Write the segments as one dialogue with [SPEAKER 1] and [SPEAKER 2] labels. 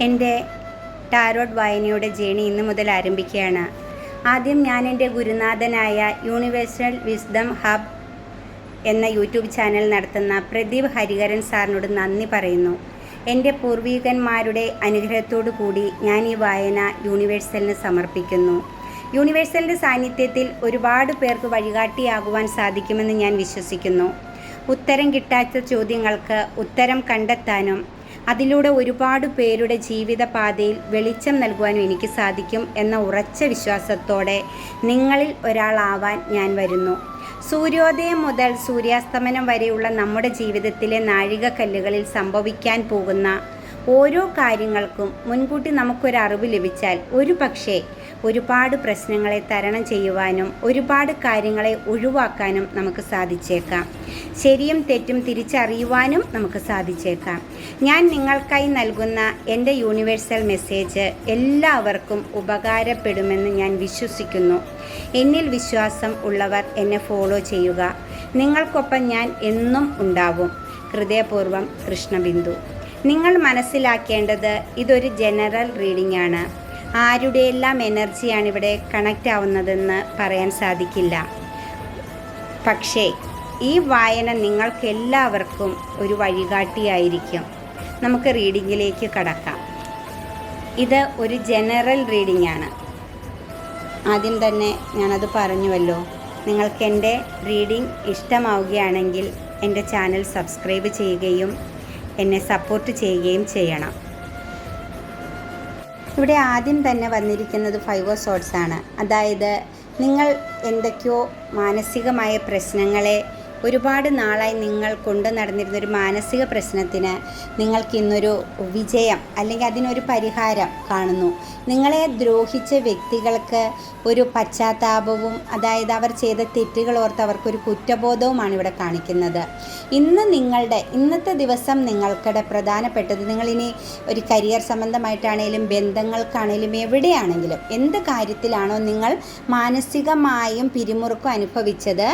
[SPEAKER 1] എന്റെ ടാരോട്ട് വായനയുടെ ജേണി ഇന്ന് മുതൽ ആരംഭിക്കുകയാണ്. ആദ്യം ഞാൻ എന്റെ ഗുരുനാഥനായ യൂണിവേഴ്സൽ വിസ്ഡം ഹബ് എന്ന യൂട്യൂബ് ചാനൽ നടത്തുന്ന പ്രദീപ് ഹരിഹരൻ സാറിനോട് നന്ദി പറയുന്നു. എന്റെ പൂർവികന്മാരുടെ അനുഗ്രഹത്തോടു കൂടി ഞാൻ ഈ വായന യൂണിവേഴ്സലിന് സമർപ്പിക്കുന്നു. യൂണിവേഴ്സലിന്റെ സാന്നിധ്യത്തിൽ ഒരുപാട് പേർക്ക് വഴികാട്ടിയാകുവാൻ സാധിക്കുമെന്ന് ഞാൻ വിശ്വസിക്കുന്നു. ഉത്തരം കിട്ടാത്ത ചോദ്യങ്ങൾക്ക് ഉത്തരം കണ്ടെത്താനും അതിലൂടെ ഒരുപാട് പേരുടെ ജീവിതപാതയിൽ വെളിച്ചം നൽകുവാനും എനിക്ക് സാധിക്കും എന്ന ഉറച്ച വിശ്വാസത്തോടെ നിങ്ങളിൽ ഒരാളാവാൻ ഞാൻ വരുന്നു. സൂര്യോദയം മുതൽ സൂര്യാസ്തമനം വരെയുള്ള നമ്മുടെ ജീവിതത്തിലെ നാഴികക്കല്ലുകളിൽ സംഭവിക്കാൻ പോകുന്ന ഓരോ കാര്യങ്ങൾക്കും മുൻകൂട്ടി നമുക്കൊരറിവ് ലഭിച്ചാൽ ഒരു പക്ഷേ ഒരുപാട് പ്രശ്നങ്ങളെ തരണം ചെയ്യുവാനും ഒരുപാട് കാര്യങ്ങളെ ഒഴിവാക്കാനും നമുക്ക് സാധിച്ചേക്കാം. ശരിയും തെറ്റും തിരിച്ചറിയുവാനും നമുക്ക് സാധിച്ചേക്കാം. ഞാൻ നിങ്ങൾക്കായി നൽകുന്ന എന്റെ യൂണിവേഴ്സൽ മെസ്സേജ് എല്ലാവർക്കും ഉപകാരപ്പെടുമെന്ന് ഞാൻ വിശ്വസിക്കുന്നു. എന്നിൽ വിശ്വാസം ഉള്ളവർ എന്നെ ഫോളോ ചെയ്യുക. നിങ്ങൾക്കൊപ്പം ഞാൻ എന്നും ഉണ്ടാവും. ഹൃദയപൂർവം കൃഷ്ണബിന്ദു. നിങ്ങൾ മനസ്സിലാക്കേണ്ടത് ഇതൊരു ജനറൽ റീഡിംഗ് ആണ്. ആരുടെയെല്ലാം എനർജിയാണ് ഇവിടെ കണക്റ്റ് ആവുന്നതെന്ന് പറയാൻ സാധിക്കില്ല. പക്ഷേ ഈ വായന നിങ്ങൾക്കെല്ലാവർക്കും ഒരു വഴികാട്ടിയായിരിക്കും. നമുക്ക് റീഡിങ്ങിലേക്ക് കടക്കാം. ഇത് ഒരു ജനറൽ റീഡിംഗ് ആണ് ആദ്യം തന്നെ ഞാനത് പറഞ്ഞുവല്ലോ. നിങ്ങൾക്ക് എന്റെ റീഡിംഗ് ഇഷ്ടമാവുകയാണെങ്കിൽ എന്റെ ചാനൽ സബ്സ്ക്രൈബ് ചെയ്യുകയും എന്നെ സപ്പോർട്ട് ചെയ്യുകയും ചെയ്യണം. ഇവിടെ ആദ്യം തന്നെ വന്നിരിക്കുന്നത് ഫൈവ് ഓഫ് ആണ്. അതായത് നിങ്ങൾ എന്തൊക്കെയോ മാനസികമായ പ്രശ്നങ്ങളെ ഒരുപാട് നാളായി നിങ്ങൾ കൊണ്ടു നടന്നിരുന്ന ഒരു മാനസിക പ്രശ്നത്തിന് നിങ്ങൾക്കിന്നൊരു വിജയം അല്ലെങ്കിൽ അതിനൊരു പരിഹാരം കാണുന്നു. നിങ്ങളെ ദ്രോഹിച്ച വ്യക്തികൾക്ക് ഒരു പശ്ചാത്താപവും അതായത് അവർ ചെയ്ത തെറ്റുകൾ ഓർത്ത് അവർക്കൊരു കുറ്റബോധവുമാണ് ഇവിടെ കാണിക്കുന്നത്. ഇന്ന് നിങ്ങളുടെ ഇന്നത്തെ ദിവസം നിങ്ങൾക്കിടെ പ്രധാനപ്പെട്ടത് നിങ്ങളിനി ഒരു കരിയർ സംബന്ധമായിട്ടാണെങ്കിലും ബന്ധങ്ങൾക്കാണെങ്കിലും എവിടെയാണെങ്കിലും എന്ത് കാര്യത്തിലാണോ നിങ്ങൾ മാനസികമായും പിരിമുറുക്കം അനുഭവിച്ചത്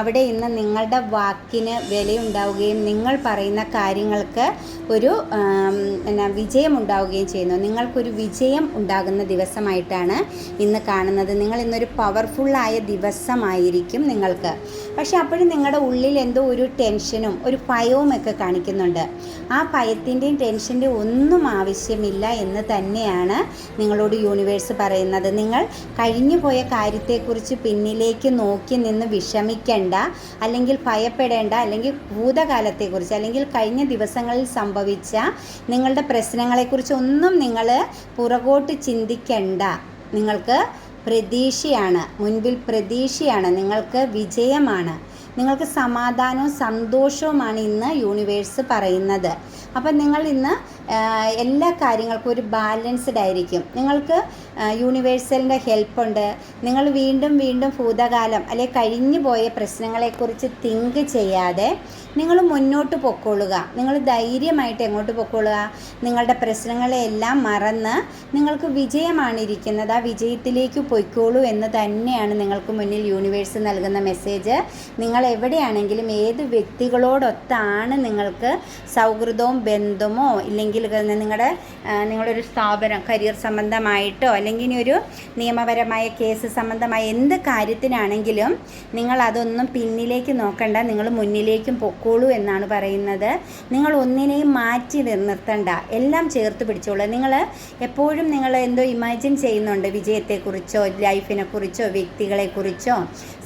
[SPEAKER 1] അവിടെ ഇന്ന് നിങ്ങളുടെ വാക്കിന് വിലയുണ്ടാവുകയും നിങ്ങൾ പറയുന്ന കാര്യങ്ങൾക്ക് ഒരു എന്നാ വിജയമുണ്ടാവുകയും ചെയ്യുന്നു. നിങ്ങൾക്കൊരു വിജയം ഉണ്ടാകുന്ന ദിവസമായിട്ടാണ് ഇന്ന് കാണുന്നത്. നിങ്ങൾ ഇന്നൊരു പവർഫുള്ളായ ദിവസമായിരിക്കും നിങ്ങൾക്ക്. പക്ഷേ അപ്പോഴും നിങ്ങളുടെ ഉള്ളിൽ എന്തോ ഒരു ടെൻഷനും ഒരു ഭയവും ഒക്കെ കാണിക്കുന്നുണ്ട്. ആ ഭയത്തിന്റെയും ടെൻഷന്റെയും ഒന്നും ആവശ്യമില്ല എന്ന് തന്നെയാണ് നിങ്ങളോട് യൂണിവേഴ്സ് പറയുന്നത്. നിങ്ങൾ കഴിഞ്ഞു പോയ കാര്യത്തെക്കുറിച്ച് പിന്നിലേക്ക് നോക്കി നിന്ന് വിഷമിക്കേണ്ട. അല്ലെങ്കിൽ ഭയപ്പെടേണ്ട അല്ലെങ്കിൽ ഭൂതകാലത്തെക്കുറിച്ച് അല്ലെങ്കിൽ കഴിഞ്ഞ ദിവസങ്ങളിൽ സംഭവിച്ച നിങ്ങളുടെ പ്രശ്നങ്ങളെക്കുറിച്ച് ഒന്നും നിങ്ങൾ പുറകോട്ട് ചിന്തിക്കണ്ട. നിങ്ങൾക്ക് പ്രതീക്ഷയാണ് മുൻപിൽ പ്രതീക്ഷയാണ് നിങ്ങൾക്ക് വിജയമാണ്. നിങ്ങൾക്ക് സമാധാനവും സന്തോഷവുമാണ് ഇന്ന് യൂണിവേഴ്സ് പറയുന്നത്. അപ്പം നിങ്ങൾ ഇന്ന് എല്ലാ കാര്യങ്ങൾക്കും ഒരു ബാലൻസ്ഡ് ആയിരിക്കും. നിങ്ങൾക്ക് യൂണിവേഴ്സലിന്റെ ഹെൽപ്പുണ്ട് നിങ്ങൾ വീണ്ടും വീണ്ടും ഭൂതകാലം അല്ലെ കഴിഞ്ഞു പോയ പ്രശ്നങ്ങളെക്കുറിച്ച് തിങ്ക് ചെയ്യാതെ നിങ്ങൾ മുന്നോട്ട് പൊക്കോളുക. നിങ്ങൾ ധൈര്യമായിട്ട് എങ്ങോട്ട് പൊക്കോളുക? നിങ്ങളുടെ പ്രശ്നങ്ങളെല്ലാം മറന്ന് നിങ്ങൾക്ക് വിജയമാണ് ഇരിക്കുന്നത് ആ വിജയത്തിലേക്ക് പൊയ്ക്കോളൂ എന്ന് തന്നെയാണ് നിങ്ങൾക്ക് മുന്നിൽ യൂണിവേഴ്സ് നൽകുന്ന മെസ്സേജ് നിങ്ങൾ എവിടെയാണെങ്കിലും ഏത് വ്യക്തികളോടൊത്താണ് നിങ്ങൾക്ക് സൗഹൃദവും ബന്ധമോ ഇല്ലെങ്കിൽ നിങ്ങളുടെ ആ, നിങ്ങളൊരു സ്ഥാപനം കരിയർ സംബന്ധമായിട്ടോ അല്ലെങ്കിൽ ഇനി ഒരു നിയമപരമായ കേസ് സംബന്ധമായ എന്ത് കാര്യത്തിനാണെങ്കിലും നിങ്ങൾ അതൊന്നും പിന്നിലേക്ക് നോക്കണ്ട നിങ്ങൾ മുന്നിലേക്കും പൊക്കോളൂ എന്നാണ് പറയുന്നത്. നിങ്ങൾ ഒന്നിനെയും മാറ്റി നിർത്തണ്ട എല്ലാം ചേർത്ത് പിടിച്ചോളൂ. നിങ്ങൾ എപ്പോഴും നിങ്ങൾ എന്തോ ഇമാജിൻ ചെയ്യുന്നുണ്ട് വിജയത്തെക്കുറിച്ചോ ലൈഫിനെക്കുറിച്ചോ വ്യക്തികളെക്കുറിച്ചോ.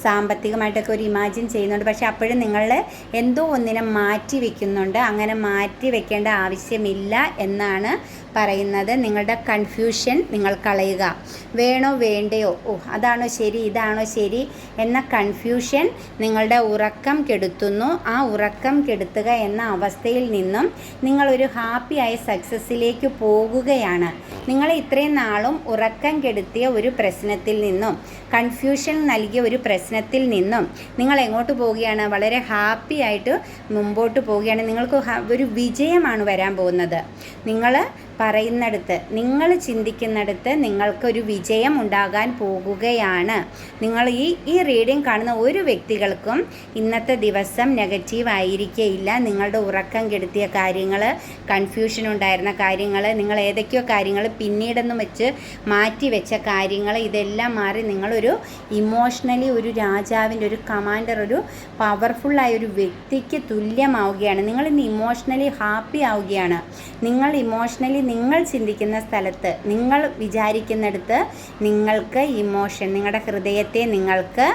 [SPEAKER 1] സാമ്പത്തികമായിട്ടൊക്കെ ഒരു ഇമാജിൻ ചെയ്യുന്നുണ്ട്. പക്ഷെ അപ്പോഴും നിങ്ങൾ എന്തോ ഒന്നിനെ മാറ്റി വെക്കുന്നുണ്ട്. അങ്ങനെ മാറ്റി വെക്കേണ്ട ആവശ്യമില്ല എന്നാണ് പറയുന്നത്. നിങ്ങളുടെ കൺഫ്യൂഷൻ നിങ്ങൾ കളയുക. വേണോ വേണ്ടയോ? ഓ അതാണോ ശരി ഇതാണോ ശരി എന്ന കൺഫ്യൂഷൻ നിങ്ങളുടെ ഉറക്കം കെടുത്തുന്നു. ആ ഉറക്കം കെടുത്തുക എന്ന അവസ്ഥയിൽ നിന്നും നിങ്ങളൊരു ഹാപ്പിയായ സക്സസ്സിലേക്ക് പോകുകയാണ്. നിങ്ങൾ ഇത്രയും നാളും ഉറക്കം കെടുത്തിയ ഒരു പ്രശ്നത്തിൽ നിന്നും കൺഫ്യൂഷൻ നൽകിയ ഒരു പ്രശ്നത്തിൽ നിന്നും നിങ്ങൾ എങ്ങോട്ട് പോവുകയാണ്? വളരെ ഹാപ്പി ആയിട്ട് മുമ്പോട്ട് പോവുകയാണ്. നിങ്ങൾക്ക് ഒരു വിജയമാണ് വരാൻ പോകുന്നത്. നിങ്ങൾ പറയുന്നിടത്ത് നിങ്ങൾ ചിന്തിക്കുന്നിടത്ത് നിങ്ങൾക്കൊരു വിജയം ഉണ്ടാകാൻ പോകുകയാണ്. നിങ്ങൾ ഈ ഈ റീഡിംഗ് കാണുന്ന ഒരു വ്യക്തികൾക്കും ഇന്നത്തെ ദിവസം നെഗറ്റീവ് ആയിരിക്കുകയില്ല നിങ്ങളുടെ ഉറക്കം കെടുത്തിയ കാര്യങ്ങൾ കൺഫ്യൂഷൻ ഉണ്ടായിരുന്ന കാര്യങ്ങൾ നിങ്ങൾ ഏതൊക്കെയോ കാര്യങ്ങൾ പിന്നീടെന്ന് വെച്ച് മാറ്റി വെച്ച കാര്യങ്ങൾ ഇതെല്ലാം മാറി നിങ്ങളൊരു ഇമോഷണലി ഒരു രാജാവിന്റെ ഒരു കമാൻഡർ ഒരു പവർഫുള്ളായ ഒരു വ്യക്തിക്ക് തുല്യമാവുകയാണ്. നിങ്ങൾ ഇന്ന് ഇമോഷണലി ഹാപ്പി ആവുകയാണ്. നിങ്ങൾ ഇമോഷണലി നിങ്ങൾ ചിന്തിക്കുന്ന സ്ഥലത്ത് നിങ്ങൾ വിചാരിക്കുന്നിടത്ത് നിങ്ങൾക്ക് ഇമോഷൻ നിങ്ങളുടെ ഹൃദയത്തെ നിങ്ങൾക്ക്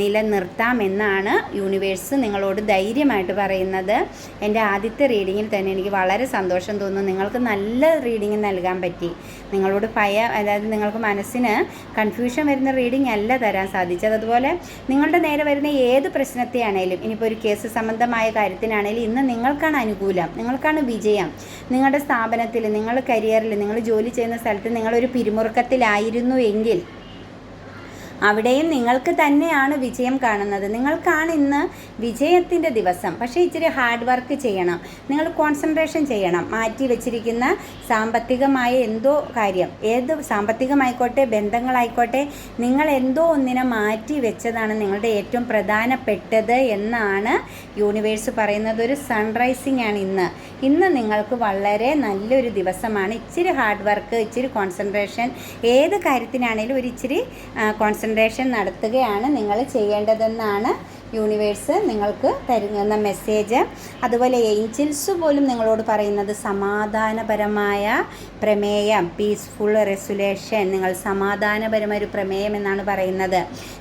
[SPEAKER 1] നിലനിർത്താം എന്നാണ് യൂണിവേഴ്സ് നിങ്ങളോട് ധൈര്യമായിട്ട് പറയുന്നത്. എന്റെ ആദ്യത്തെ റീഡിങ്ങിൽ തന്നെ എനിക്ക് വളരെ സന്തോഷം തോന്നുന്നു. നിങ്ങൾക്ക് നല്ല റീഡിങ് നൽകാൻ പറ്റി. നിങ്ങളോട് ഭയ അതായത് നിങ്ങൾക്ക് മനസ്സിന് കൺഫ്യൂഷൻ വരുന്ന റീഡിംഗ് അല്ല തരാൻ സാധിച്ചത്. അതുപോലെ നിങ്ങളുടെ നേരെ വരുന്ന ഏത് പ്രശ്നത്തെയാണേലും ഇനിയിപ്പോൾ ഒരു കേസ് സംബന്ധമായ കാര്യത്തിനാണേലും ഇന്ന് നിങ്ങൾക്കാണ് അനുകൂലം. നിങ്ങൾക്കാണ് വിജയം. നിങ്ങളുടെ സ്ഥാപനത്തിൽ നിങ്ങൾ കരിയറിൽ നിങ്ങൾ ജോലി ചെയ്യുന്ന സ്ഥലത്ത് നിങ്ങളൊരു പിരിമുറുക്കത്തിലായിരുന്നു എങ്കിൽ അവിടെയും നിങ്ങൾക്ക് തന്നെയാണ് വിജയം കാണുന്നത്. നിങ്ങൾക്കാണ് ഇന്ന് വിജയത്തിന്റെ ദിവസം. പക്ഷേ ഇച്ചിരി ഹാർഡ് വർക്ക് ചെയ്യണം. നിങ്ങൾ കോൺസെൻട്രേഷൻ ചെയ്യണം. മാറ്റി വെച്ചിരിക്കുന്ന സാമ്പത്തികമായ എന്തോ കാര്യം. ഏത് സാമ്പത്തികമായിക്കോട്ടെ ബന്ധങ്ങളായിക്കോട്ടെ നിങ്ങൾ എന്തോ ഒന്നിനെ മാറ്റി വെച്ചതാണ് നിങ്ങളുടെ ഏറ്റവും പ്രധാനപ്പെട്ടത് എന്നാണ് യൂണിവേഴ്സ് പറയുന്നത്. ഒരു സൺറൈസിംഗ് ആണ് ഇന്ന്. ഇന്ന് നിങ്ങൾക്ക് വളരെ നല്ലൊരു ദിവസമാണ്. ഇച്ചിരി ഹാർഡ് വർക്ക് ഇച്ചിരി കോൺസെൻട്രേഷൻ ഏത് കാര്യത്തിനാണേലും ഒരു ഇച്ചിരി കോൺസെൻട്രേഷൻ നടത്തുകയാണ് നിങ്ങൾ ചെയ്യേണ്ടതെന്നാണ് യൂണിവേഴ്സ് നിങ്ങൾക്ക് തരുന്ന മെസ്സേജ് അതുപോലെ ഏഞ്ചൽസ് പോലും നിങ്ങളോട് പറയുന്നത് സമാധാനപരമായ പ്രമേയം പീസ്ഫുൾ റെസുലേഷൻ നിങ്ങൾ സമാധാനപരമായ ഒരു പ്രമേയം എന്നാണ് പറയുന്നത്.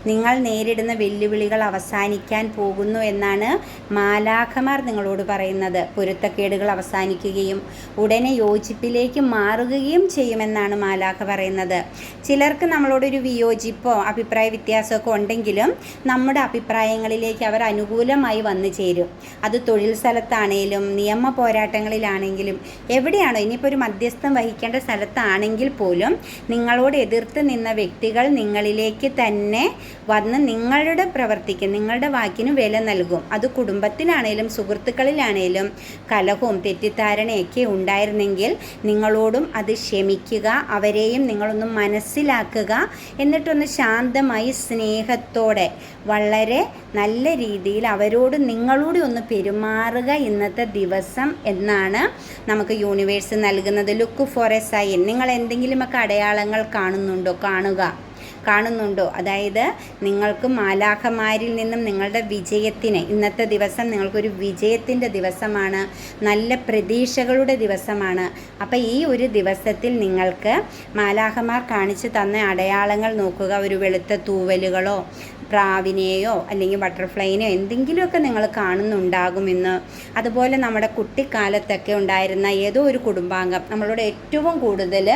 [SPEAKER 1] നിങ്ങൾ നേരിടുന്ന വെല്ലുവിളികൾ അവസാനിക്കാൻ പോകുന്നു എന്നാണ് മാലാഖമാർ നിങ്ങളോട് പറയുന്നത്. പൊരുത്തക്കേടുകൾ അവസാനിക്കുകയും ഉടനെ യോജിപ്പിലേക്ക് മാറുകയും ചെയ്യുമെന്നാണ് മാലാഖ പറയുന്നത്. ചിലർക്ക് നമ്മളോടൊരു വിയോജിപ്പോ അഭിപ്രായ വ്യത്യാസമൊക്കെ ഉണ്ടെങ്കിലും നമ്മുടെ അഭിപ്രായങ്ങളിൽ മേഖലയിലേക്ക് അവർ അനുകൂലമായി വന്നു ചേരും. അത് തൊഴിൽ സ്ഥലത്താണേലും നിയമ പോരാട്ടങ്ങളിലാണെങ്കിലും എവിടെയാണോ ഇനിയിപ്പോൾ ഒരു മധ്യസ്ഥം വഹിക്കേണ്ട സ്ഥലത്താണെങ്കിൽ പോലും നിങ്ങളോട് എതിർത്ത് നിന്ന വ്യക്തികൾ നിങ്ങളിലേക്ക് തന്നെ വന്ന് നിങ്ങളുടെ പ്രവർത്തിക്ക് നിങ്ങളുടെ വാക്കിന് വില നൽകും. അത് കുടുംബത്തിലാണേലും സുഹൃത്തുക്കളിലാണേലും കലഹവും തെറ്റിദ്ധാരണയൊക്കെ ഉണ്ടായിരുന്നെങ്കിൽ നിങ്ങളോടും അത് ക്ഷമിക്കുക അവരെയും നിങ്ങളൊന്ന് മനസ്സിലാക്കുക എന്നിട്ടൊന്ന് ശാന്തമായി സ്നേഹത്തോടെ വളരെ നല്ല രീതിയിൽ അവരോട് നിങ്ങളോട് ഒന്ന് പെരുമാറുക ഇന്നത്തെ ദിവസം എന്നാണ് നമുക്ക് യൂണിവേഴ്സ് നൽകുന്നത്. ലുക്ക് ഫോർ എ സൈൻ നിങ്ങൾ എന്തെങ്കിലുമൊക്കെ അടയാളങ്ങൾ കാണുന്നുണ്ടോ? കാണുക. കാണുന്നുണ്ടോ? അതായത് നിങ്ങൾക്ക് മാലാഖമാരിൽ നിന്നും നിങ്ങളുടെ വിജയത്തിന് ഇന്നത്തെ ദിവസം നിങ്ങൾക്കൊരു വിജയത്തിന്റെ ദിവസമാണ്. നല്ല പ്രതീക്ഷകളുടെ ദിവസമാണ്. അപ്പോൾ ഈ ഒരു ദിവസത്തിൽ നിങ്ങൾക്ക് മാലാഖമാർ കാണിച്ചു തന്ന അടയാളങ്ങൾ നോക്കുക. ഒരു വെളുത്ത തൂവലുകളോ പ്രാവിനെയോ അല്ലെങ്കിൽ ബട്ടർഫ്ലൈനെയോ എന്തെങ്കിലുമൊക്കെ നിങ്ങൾ കാണുന്നുണ്ടാകുമെന്ന് അതുപോലെ നമ്മുടെ കുട്ടിക്കാലത്തൊക്കെ ഉണ്ടായിരുന്ന ഏതോ ഒരു കുടുംബാംഗം നമ്മളോട് ഏറ്റവും കൂടുതൽ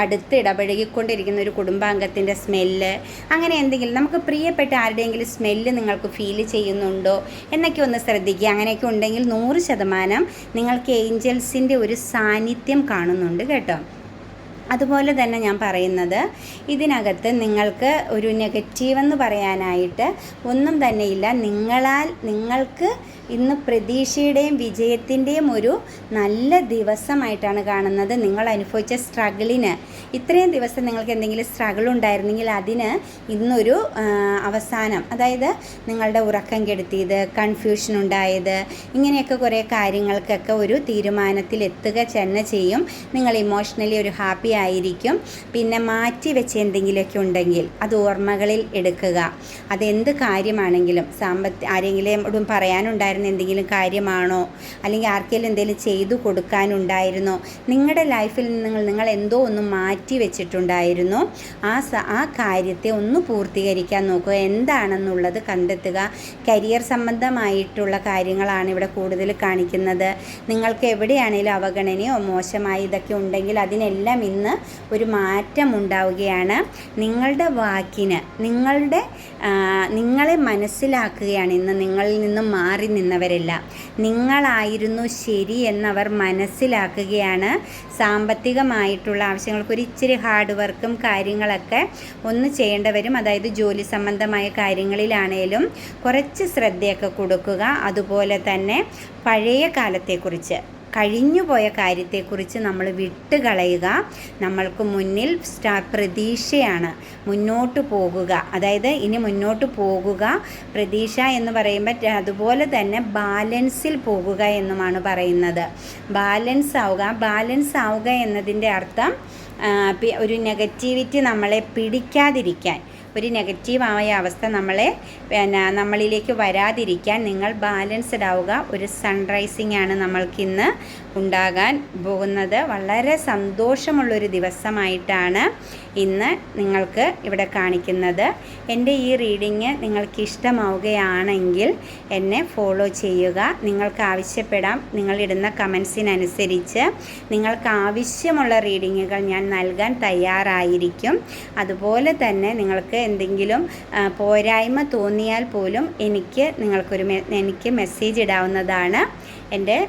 [SPEAKER 1] അടുത്ത് ഇടപഴകിക്കൊണ്ടിരിക്കുന്ന ഒരു കുടുംബാംഗത്തിന്റെ സ്മെല്ല് അങ്ങനെ എന്തെങ്കിലും നമുക്ക് പ്രിയപ്പെട്ട ആരുടെയെങ്കിലും സ്മെല്ല് നിങ്ങൾക്ക് ഫീൽ ചെയ്യുന്നുണ്ടോ എന്നൊക്കെ ഒന്ന് ശ്രദ്ധിക്കുക. അങ്ങനെയൊക്കെ ഉണ്ടെങ്കിൽ നൂറ് ശതമാനം നിങ്ങൾക്ക് ഏഞ്ചൽസിന്റെ ഒരു സാന്നിധ്യം കാണുന്നുണ്ട് കേട്ടോ. അതുപോലെ തന്നെ ഞാൻ പറയുന്നത് ഇതിനകത്ത് നിങ്ങൾക്ക് ഒരു നെഗറ്റീവ് എന്ന് പറയാനായിട്ട് ഒന്നും തന്നെയില്ല നിങ്ങളാൽ നിങ്ങൾക്ക് ഇന്ന് പ്രതീക്ഷയുടെയും വിജയത്തിന്റെയും ഒരു നല്ല ദിവസമായിട്ടാണ് കാണുന്നത് നിങ്ങൾ അനുഭവിച്ച സ്ട്രഗിളിന്. ഇത്രയും ദിവസം നിങ്ങൾക്ക് എന്തെങ്കിലും സ്ട്രഗിൾ ഉണ്ടായിരുന്നെങ്കിൽ അതിന് ഇന്നൊരു അവസാനം അതായത് നിങ്ങളുടെ ഉറക്കം കെടുത്തിയത് കൺഫ്യൂഷൻ ഉണ്ടായത് ഇങ്ങനെയൊക്കെ കുറേ കാര്യങ്ങൾക്കൊക്കെ ഒരു തീരുമാനത്തിൽ എത്തുക തന്നെ ചെയ്യും. നിങ്ങൾ ഇമോഷണലി ഒരു ഹാപ്പി ആയിരിക്കും. പിന്നെ മാറ്റി വെച്ച് എന്തെങ്കിലുമൊക്കെ ഉണ്ടെങ്കിൽ അത് ഓർമ്മകളിൽ എടുക്കുക. അതെന്ത് കാര്യമാണെങ്കിലും സാമ്പത്തി ആരെങ്കിലും പറയാനുണ്ടായിരുന്ന എന്തെങ്കിലും കാര്യമാണോ? അല്ലെങ്കിൽ ആർക്കെങ്കിലും എന്തെങ്കിലും ചെയ്തു കൊടുക്കാനുണ്ടായിരുന്നോ? നിങ്ങളുടെ ലൈഫിൽ നിങ്ങൾ നിങ്ങൾ എന്തോ ഒന്ന് മാറ്റി വെച്ചിട്ടുണ്ടായിരുന്നു. ആ ആ കാര്യത്തെ ഒന്ന് പൂർത്തീകരിക്കാൻ നോക്കുക. എന്താണെന്നുള്ളത് കണ്ടെത്തുക. കരിയർ സംബന്ധമായിട്ടുള്ള കാര്യങ്ങളാണ് ഇവിടെ കൂടുതൽ കാണിക്കുന്നത്. നിങ്ങൾക്ക് എവിടെയാണെങ്കിലും അവഗണനയോ മോശമായി ഇതൊക്കെ ഉണ്ടെങ്കിൽ അതിനെല്ലാം ഇന്ന് ഒരു മാറ്റം ഉണ്ടാവുകയാണ് നിങ്ങളുടെ വാക്കിന് നിങ്ങളുടെ നിങ്ങളെ മനസ്സിലാക്കുകയാണ് ഇന്ന് നിങ്ങളിൽ നിന്നും മാറി നിന്നവരല്ല. നിങ്ങളായിരുന്നു ശരി എന്നവർ മനസ്സിലാക്കുകയാണ്. സാമ്പത്തികമായിട്ടുള്ള ആവശ്യങ്ങൾക്ക് ഒരു ഇച്ചിരി ഹാർഡ് വർക്കും കാര്യങ്ങളൊക്കെ ഒന്ന് ചെയ്യേണ്ടവരും അതായത് ജോലി സംബന്ധമായ കാര്യങ്ങളിലാണേലും കുറച്ച് ശ്രദ്ധയൊക്കെ കൊടുക്കുക. അതുപോലെ തന്നെ പഴയ കാലത്തെക്കുറിച്ച്. കഴിഞ്ഞുപോയ കാര്യത്തെക്കുറിച്ച് നമ്മൾ വിട്ടുകളയുക. നമ്മൾക്ക് മുന്നിൽ സ്റ്റാ പ്രതീക്ഷയാണ്. മുന്നോട്ട് പോകുക. അതായത് ഇനി മുന്നോട്ട് പോകുക പ്രതീക്ഷ എന്ന് പറയുമ്പോൾ അതുപോലെ തന്നെ ബാലൻസിൽ പോകുക എന്നുമാണ് പറയുന്നത്. ബാലൻസ് ആവുക. ബാലൻസ് ആവുക എന്നതിന്റെ അർത്ഥം ഒരു നെഗറ്റിവിറ്റി നമ്മളെ പിടിക്കാതിരിക്കാൻ. ഒരു നെഗറ്റീവായ അവസ്ഥ നമ്മളെ പിന്നെ നമ്മളിലേക്ക് വരാതിരിക്കാൻ നിങ്ങൾ ബാലൻസ്ഡ് ആവുക. ഒരു സൺറൈസിംഗ് ആണ് നമ്മൾക്കിന്ന് ഉണ്ടാകാൻ പോകുന്നത്. വളരെ സന്തോഷമുള്ളൊരു ദിവസമായിട്ടാണ് ഇന്ന് നിങ്ങൾക്ക് ഇവിടെ കാണിക്കുന്നത് എന്റെ ഈ റീഡിങ് നിങ്ങൾക്ക് ഇഷ്ടമാവുകയാണെങ്കിൽ എന്നെ ഫോളോ ചെയ്യുക നിങ്ങൾക്ക് ആവശ്യപ്പെടാം നിങ്ങളിടുന്ന കമൻസിനനുസരിച്ച് നിങ്ങൾക്ക് ആവശ്യമുള്ള റീഡിങ്ങുകൾ ഞാൻ നൽകാൻ തയ്യാറായിരിക്കും. അതുപോലെ തന്നെ നിങ്ങൾക്ക് എന്തെങ്കിലും പോരായ്മ തോന്നിയാൽ പോലും എനിക്ക് നിങ്ങൾക്കൊരു എനിക്ക് മെസ്സേജ് ഇടാവുന്നതാണ് എന്റെ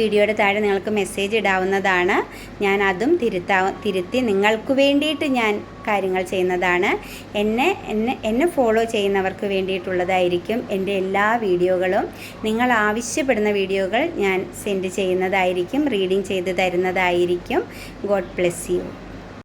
[SPEAKER 1] വീഡിയോയുടെ താഴെ നിങ്ങൾക്ക് മെസ്സേജ് ഇടാവുന്നതാണ്. ഞാൻ അതും തിരുത്താ തിരുത്തി നിങ്ങൾക്ക് വേണ്ടിയിട്ട് ഞാൻ കാര്യങ്ങൾ ചെയ്യുന്നതാണ്. എന്നെ എന്നെ എന്നെ ഫോളോ ചെയ്യുന്നവർക്ക് വേണ്ടിയിട്ടുള്ളതായിരിക്കും എന്റെ എല്ലാ വീഡിയോകളും. നിങ്ങൾ ആവശ്യപ്പെടുന്ന വീഡിയോകൾ ഞാൻ സെൻഡ് ചെയ്യുന്നതായിരിക്കും റീഡിങ് ചെയ്ത് തരുന്നതായിരിക്കും. God bless you